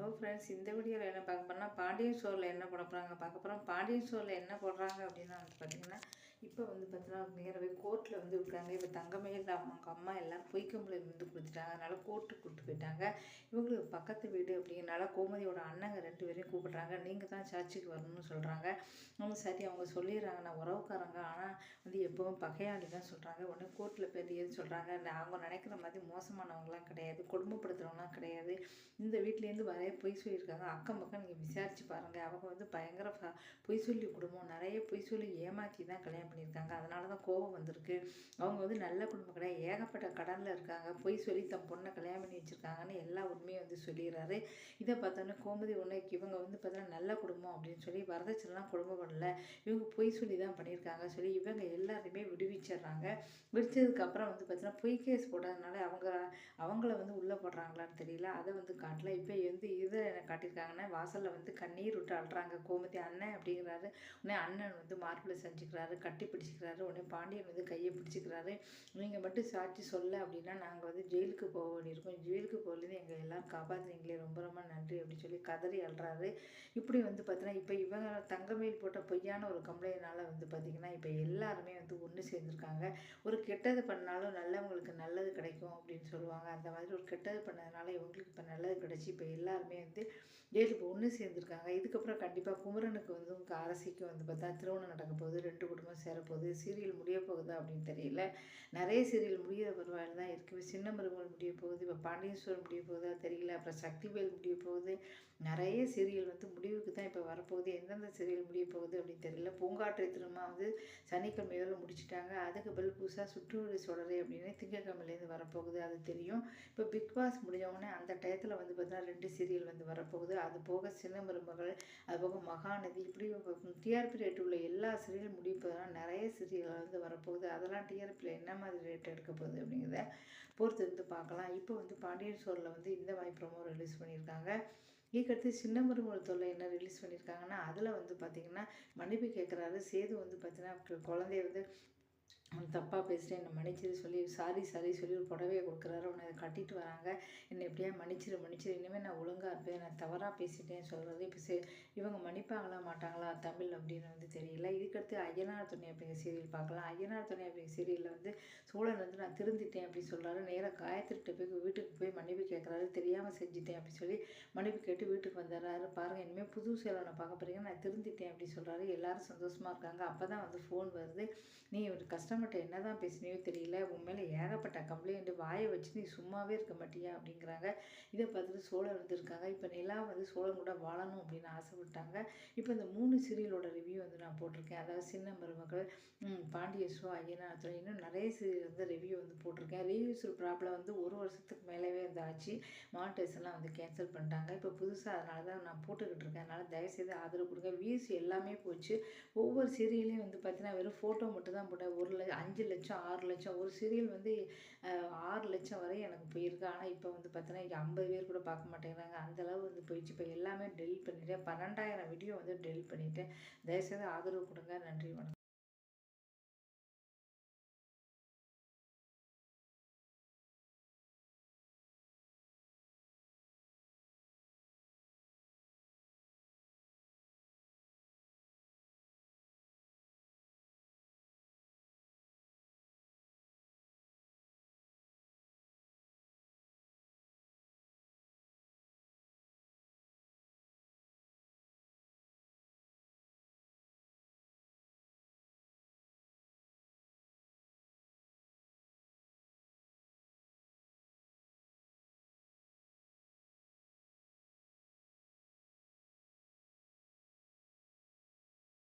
Hello friends இந்த வீடியோவில் என்ன பார்க்க போனால் பாண்டியன் ஸ்டோரில் என்ன போட போகிறாங்க பார்க்க போகிறோம் பாண்டியன் ஸ்டோரில் என்ன போடுறாங்க அப்படின்னா வந்து பார்த்திங்கன்னா இப்போ வந்து பார்த்தீங்கன்னா நேரவே கோர்ட்டில் வந்து இருக்காங்க இப்போ தங்கமே இல்லை அவங்க அம்மா எல்லாம் பொய்க்கம்பளை வந்து கொடுத்துட்டாங்க அதனால் கோர்ட்டுக்கு கூப்பிட்டு போயிட்டாங்க. இவங்களுக்கு பக்கத்து வீடு அப்படிங்கிறனால கோமதியோட அண்ணங்க ரெண்டு பேரையும் கூப்பிட்றாங்க. நீங்கள் தான் சர்ச்சுக்கு வரணும்னு சொல்கிறாங்க அவங்க சரி அவங்க சொல்லிடுறாங்க. நான் உறவுக்காரங்க ஆனால் வந்து எப்போவும் பகையாளி தான் சொல்கிறாங்க உடனே கோர்ட்டில் பெரியது சொல்கிறாங்க அவங்க நினைக்கிற மாதிரி மோசமானவங்களாம் கிடையாது. கொடுமைப்படுத்துகிறவங்களாம் கிடையாது. இந்த வீட்லேருந்து வரைய பொய் சொல்லியிருக்காங்க. அக்கம் பக்கம் நீங்கள் விசாரித்து பாருங்கள் அவங்க வந்து பயங்கர பொய் சொல்லி குடும்பம். நிறைய பொய் சொல்லி ஏமாற்றி தான் கல்யாணம் பண்ணியிருக்காங்க. அதனால தான் கோபம் வந்திருக்கு. அவங்க வந்து நல்ல குடும்பம் கிடையாது ஏகப்பட்ட கடனில் இருக்காங்க. பொய் சொல்லி தன் பொண்ணை கல்யாணம் பண்ணி வச்சுருக்காங்கன்னு எல்லா உண்மையும் வந்து சொல்லிடுறாரு. இதை பார்த்தோன்னே கோமதி உன்னைக்கு இவங்க வந்து பார்த்தோன்னா நல்ல குடும்பம் அப்படின்னு சொல்லி வரதட்சணைலாம் குடும்பம் பண்ணல. இவங்க பொய் சொல்லி தான் பண்ணியிருக்காங்க சொல்லி இவங்க எல்லாருமே விடுவிச்சிடுறாங்க. விடுச்சதுக்கப்புறம் வந்து பார்த்தீங்கன்னா பொய் கேஸ் போட்டதுனால அவங்க அவங்கள வந்து உள்ளே போடுறாங்களான்னு தெரியல. அதை வந்து காட்டல. இப்போ வந்து இதை என்ன காட்டியிருக்காங்கன்னா வாசலில் வந்து கண்ணீர் விட்டு அழுறாங்க கோமதி அண்ணன் அப்படிங்கிறாரு. உடனே அண்ணன் வந்து மார்பில் செஞ்சுக்கிறாரு. கட் கட்டி பிடிச்சிக்கிறாரு உடனே பாண்டியன் வந்து கையை பிடிச்சிக்கிறாரு. நீங்கள் மட்டும் சாட்சி சொல்ல அப்படின்னா நாங்கள் வந்து ஜெயிலுக்கு போக வேண்டியிருக்கோம். ஜெயிலுக்கு போகலேருந்து எங்கள் எல்லாம் காப்பாற்றுறீங்களே ரொம்ப ரொம்ப நன்றி அப்படின்னு சொல்லி கதறி அழுறாரு. இப்படி வந்து பார்த்தீங்கன்னா இப்போ இவங்க தங்கமேல் போட்ட பொய்யான ஒரு கம்ப்ளைண்ட்னால வந்து பார்த்திங்கன்னா இப்போ எல்லாருமே வந்து ஒன்று சேர்ந்துருக்காங்க. ஒரு கெட்டது பண்ணாலும் நல்லவங்களுக்கு நல்லது கிடைக்கும் அப்படின்னு சொல்லுவாங்க. அந்த மாதிரி ஒரு கெட்டது பண்ணதுனால இவங்களுக்கு இப்போ நல்லது கிடச்சி இப்போ எல்லாருமே வந்து ஜெயிலுக்கு ஒன்று சேர்ந்துருக்காங்க. இதுக்கப்புறம் கண்டிப்பாக குமரனுக்கு வந்து உங்கள் அரசிக்கு வந்து பார்த்தா திருமணம் நடக்க போகுது. ரெண்டு குடும்பம் சேரப்போகுது சீரியல் முடிய போகுதா அப்படின்னு தெரியல. நிறைய சீரியல் முடிய பரவாயில்ல தான் இருக்குது சின்ன மருமகள் முடிய போகுது இப்போ பாண்டியேஸ்வரன் முடிய போகுதா தெரியல. அப்புறம் சக்திவேல் முடிய போகுது நிறைய சீரியல் வந்து முடிவுக்கு தான் இப்போ வரப்போகுது. எந்தெந்த சீரியல் முடிய போகுது அப்படின்னு தெரியல. பூங்காற்றை திரும்ப வந்து சனிக்கிழமையோடு முடிச்சுட்டாங்க. அதுக்கு பதில் புதுசாக சுற்றுவழி தொடரே அப்படின்னு திங்கக்கிழமையிலேருந்து வரப்போகுது. அது தெரியும். இப்போ பிக் பாஸ் முடிஞ்சவொடனே அந்த டயத்தில் வந்து பார்த்தீங்கன்னா ரெண்டு சீரியல் வந்து வரப்போகுது. அது போக சின்ன மருமகள் அது போக மகாநதி இப்படி டிஆர்பி ரேட் உள்ள எல்லா சீரியலும் முடிப்பதெல்லாம் நிறைய சீரியல் வந்து வரப்போகுது. அதெல்லாம் டிஆர்பியில் என்ன மாதிரி ரேட் எடுக்க போகுது அப்படிங்கிறத பொறுத்து இருந்து பார்க்கலாம். இப்போ வந்து பாண்டியன் சோரில் வந்து இந்த மாதிரி ப்ரோமோ ரிலீஸ் பண்ணியிருக்காங்க. இதுக்கடுத்து சின்ன மருமகள் தொல்லை என்ன ரிலீஸ் பண்ணியிருக்காங்கன்னா அதில் வந்து பார்த்திங்கன்னா மன்னிப்பு கேட்குறாரு சேது வந்து பார்த்திங்கன்னா குழந்தைய வந்து தப்பாக பேசுகிறேன் என்னை மன்னிச்சிரு சொல்லி சாரி சாரி சொல்லி ஒரு புடவையை கொடுக்குறாரு. உன்னை அதை கட்டிட்டு வராங்க. என்னை எப்படியா மன்னிச்சிரு மன்னிச்சிரு. இனிமேல் நான் ஒழுங்காக இருப்பேன். நான் தவறாக பேசிட்டேன் சொல்கிறது இப்போ சே இவங்க மன்னிப்பாங்களா மாட்டாங்களா தமிழ் அப்படின்னு வந்து தெரியல. இதுக்கடுத்து ஐயனார் துணை அப்படிங்கிற சீரியல் பார்க்கலாம். ஐயனார் துணை அப்படிங்கிற சீரியலில் வந்து சோழன் வந்து நான் திருந்திட்டேன் அப்படின்னு சொல்கிறாரு நேராக காயத்திரிட்ட போய் வீட்டுக்கு போய் பண்ணுறாரு தெரியாமல் செஞ்சுட்டேன் அப்படின்னு சொல்லி மன்னிப்பு கேட்டு வீட்டுக்கு வந்துடுறாரு. பாருங்கள் இனிமேல் புது சேலனை பார்க்க போகிறீங்க நான் திருந்திட்டேன் அப்படின்னு சொல்கிறாரு எல்லாரும் சந்தோஷமாக இருக்காங்க. அப்போ தான் வந்து ஃபோன் வருது. நீ ஒரு கஸ்டமர்கிட்ட என்ன தான் பேசினியோ தெரியல. உன் மேலே ஏகப்பட்ட கம்ப்ளைண்ட்டு வாயை வச்சு நீ சும்மாவே இருக்க மாட்டியா அப்படிங்கிறாங்க. இதை பார்த்துட்டு சோழன் வந்திருக்காங்க. இப்போ நிலா வந்து சோழன் கூட வாழணும் அப்படின்னு ஆசைப்பட்டாங்க. இப்போ இந்த மூணு சீரியலோட ரிவ்யூ வந்து நான் போட்டிருக்கேன். அதாவது சின்ன மருமகள் பாண்டியசோ ஐயனாத்துல இன்னும் நிறைய சீரியல் வந்து ரிவ்யூ வந்து போட்டிருக்கேன். ரிவ்யூஸ் ப்ராப்ளம் வந்து ஒரு வருஷத்துக்கு மேலேவே இருந்தாச்சு மானிட்டேஷன்லாம் வந்து கேன்சல் பண்ணிட்டாங்க. இப்போ புதுசாக அதனால தான் நான் போட்டுக்கிட்டு இருக்கேன். அதனால் தயவுசெய்து ஆதரவு கொடுங்க. வியூஸ் எல்லாமே போச்சு. ஒவ்வொரு சீரியலையும் வந்து பார்த்தீங்கன்னா வெறும் ஃபோட்டோ மட்டும் தான் போட்டேன். ஒரு அஞ்சு லட்சம் ஆறு லட்சம். ஒரு சீரியல் வந்து ஆறு லட்சம் வரை எனக்கு போயிருக்கு. ஆனால் இப்போ வந்து பார்த்தீங்கன்னா ஐம்பது பேர் கூட பார்க்க மாட்டேங்கிறாங்க. அந்தளவு வந்து போயிடுச்சு. இப்போ எல்லாமே டெலிட் பண்ணிவிட்டேன் பன்னெண்டாயிரம் வீடியோ வந்து டெலிட் பண்ணிவிட்டேன் தயவுசெய்து ஆதரவு கொடுங்க. நன்றி வணக்கம்.